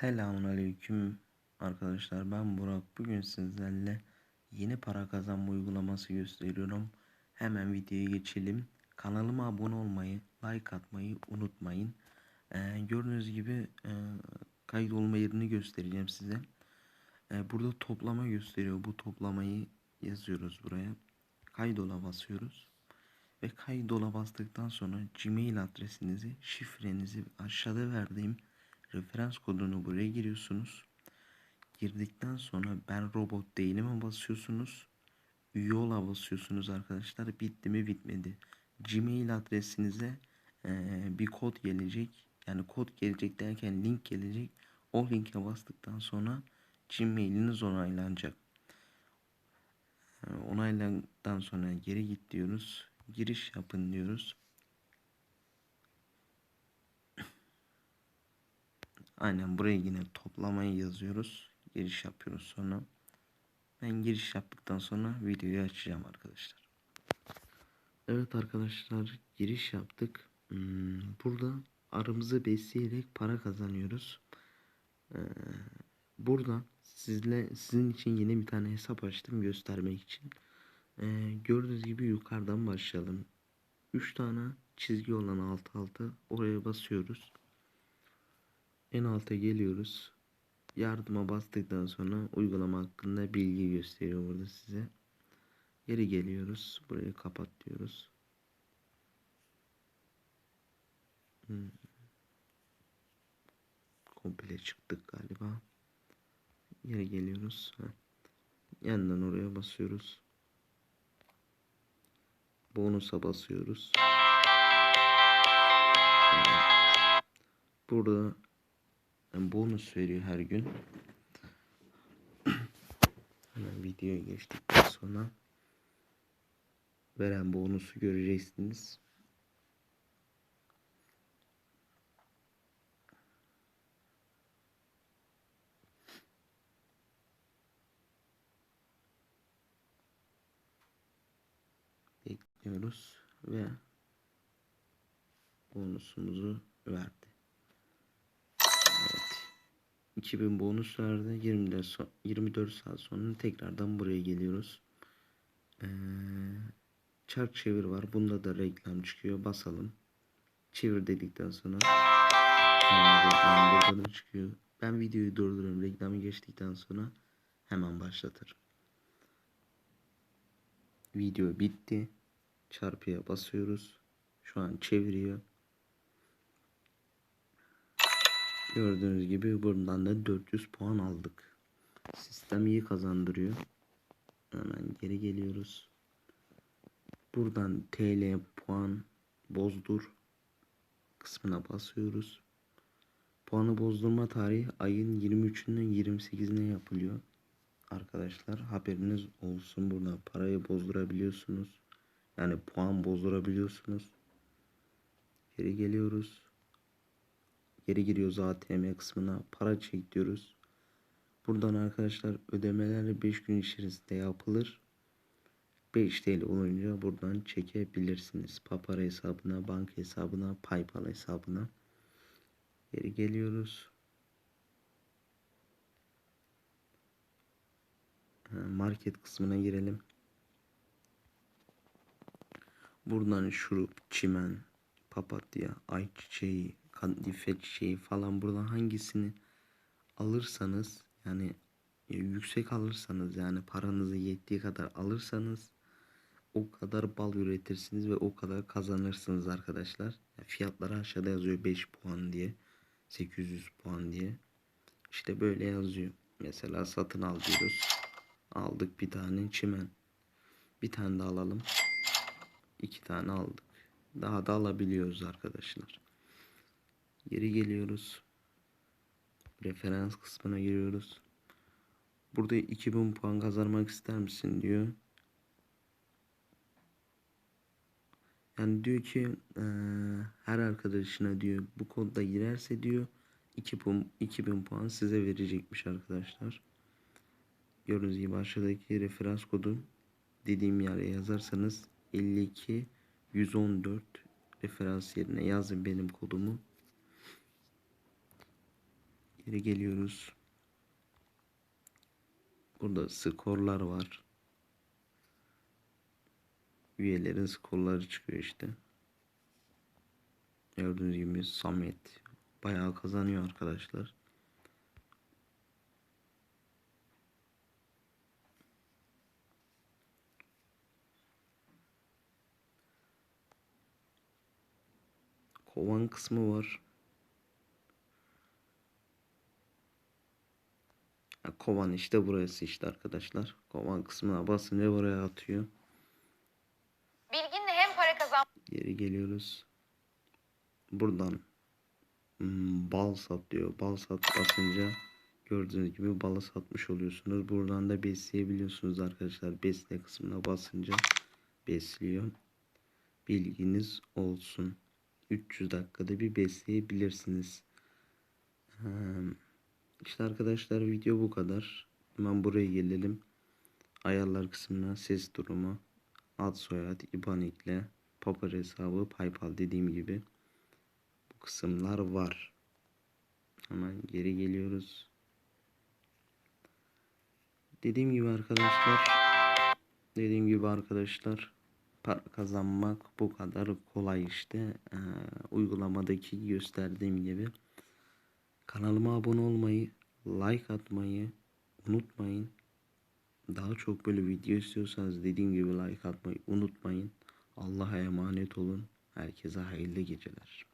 Selamun Aleyküm arkadaşlar. Ben Burak. Bugün sizlerle yeni para kazanma uygulaması gösteriyorum. Hemen videoya geçelim. Kanalıma abone olmayı like atmayı unutmayın. Ee, gördüğünüz gibi e, kayıt olma yerini göstereceğim size. Ee, burada toplama gösteriyor. Bu toplamayı yazıyoruz buraya. Kaydola basıyoruz. Ve kaydola bastıktan sonra gmail adresinizi şifrenizi aşağıda verdiğim referans kodunu buraya giriyorsunuz. Girdikten sonra ben robot değilime basıyorsunuz. Üye ola basıyorsunuz arkadaşlar. Bitti mi bitmedi. Gmail adresinize bir kod gelecek. Yani kod gelecek derken link gelecek. O linke bastıktan sonra Gmail'iniz onaylanacak. Onaylandıktan sonra geri git diyoruz. Giriş yapın diyoruz. Aynen buraya yine toplamayı yazıyoruz. Giriş yapıyoruz sonra. Ben giriş yaptıktan sonra videoyu açacağım arkadaşlar. Evet arkadaşlar giriş yaptık. Hmm, burada aramızı besleyerek para kazanıyoruz. Ee, buradan sizle sizin için yeni bir tane hesap açtım göstermek için. Ee, gördüğünüz gibi yukarıdan başlayalım. 3 tane çizgi olan alt alta oraya basıyoruz. En alta geliyoruz. Yardıma bastıktan sonra uygulama hakkında bilgi gösteriyor burada size. Geri geliyoruz. Burayı kapat diyoruz. Hmm. Komple çıktık galiba. Geri geliyoruz. Ha. Yandan oraya basıyoruz. Bonusa basıyoruz. Burada yani bonus veriyor her gün. Hemen videoya geçtikten sonra veren bonusu göreceksiniz. Bekliyoruz ve bonusumuzu verdi. 2000 bonus verdi. 24, so 24 saat sonra tekrardan buraya geliyoruz. Ee, çark çevir var. Bunda da reklam çıkıyor. Basalım. Çevir dedikten sonra reklam burada da çıkıyor. Ben videoyu durduruyorum. Reklamı geçtikten sonra hemen başlatırım. Video bitti. Çarpıya basıyoruz. Şu an çeviriyor. Gördüğünüz gibi buradan da 400 puan aldık. Sistem iyi kazandırıyor. Hemen geri geliyoruz. Buradan TL puan bozdur kısmına basıyoruz. Puanı bozdurma tarihi ayın 23'ünden 28'ine yapılıyor. Arkadaşlar haberiniz olsun burada parayı bozdurabiliyorsunuz. Yani puan bozdurabiliyorsunuz. Geri geliyoruz. Geri giriyoruz ATM kısmına. Para çek diyoruz. Buradan arkadaşlar ödemeler 5 gün içerisinde yapılır. 5 TL olunca buradan çekebilirsiniz. Papara hesabına, banka hesabına, Paypal hesabına. Geri geliyoruz. Market kısmına girelim. Buradan şurup, çimen, papatya, ayçiçeği, kadife çiçeği falan buradan hangisini alırsanız yani yüksek alırsanız yani paranızı yettiği kadar alırsanız o kadar bal üretirsiniz ve o kadar kazanırsınız arkadaşlar. Yani fiyatları aşağıda yazıyor 5 puan diye. 800 puan diye. İşte böyle yazıyor. Mesela satın al diyoruz. Aldık bir tane çimen. Bir tane de alalım. İki tane aldık. Daha da alabiliyoruz arkadaşlar. Geri geliyoruz. Referans kısmına giriyoruz. Burada 2000 puan kazanmak ister misin diyor. Yani diyor ki e, her arkadaşına diyor bu kodda girerse diyor 2000, 2000 puan size verecekmiş arkadaşlar. Gördüğünüz gibi aşağıdaki referans kodu dediğim yere yazarsanız 52 114 referans yerine yazın benim kodumu Geri geliyoruz. Burada skorlar var. Üyelerin skorları çıkıyor işte. Gördüğünüz gibi Samet bayağı kazanıyor arkadaşlar. Kovan kısmı var. Kovan işte burası işte arkadaşlar. Kovan kısmına basınca buraya atıyor. Bilginle hem para kazan Geri geliyoruz. Buradan hmm, bal sat diyor. Bal sat basınca gördüğünüz gibi balı satmış oluyorsunuz. Buradan da besleyebiliyorsunuz arkadaşlar. Besle kısmına basınca besliyor. Bilginiz olsun. 300 dakikada bir besleyebilirsiniz. Hmm, İşte arkadaşlar video bu kadar. Hemen buraya gelelim. Ayarlar kısmına ses durumu, ad soyad, IBAN ekle, Papar hesabı, PayPal dediğim gibi bu kısımlar var. Hemen geri geliyoruz. Dediğim gibi arkadaşlar dediğim gibi arkadaşlar para kazanmak bu kadar kolay işte. Ee, uygulamadaki gösterdiğim gibi kanalıma abone olmayı, like atmayı unutmayın. Daha çok böyle video istiyorsanız dediğim gibi like atmayı unutmayın. Allah'a emanet olun. Herkese hayırlı geceler.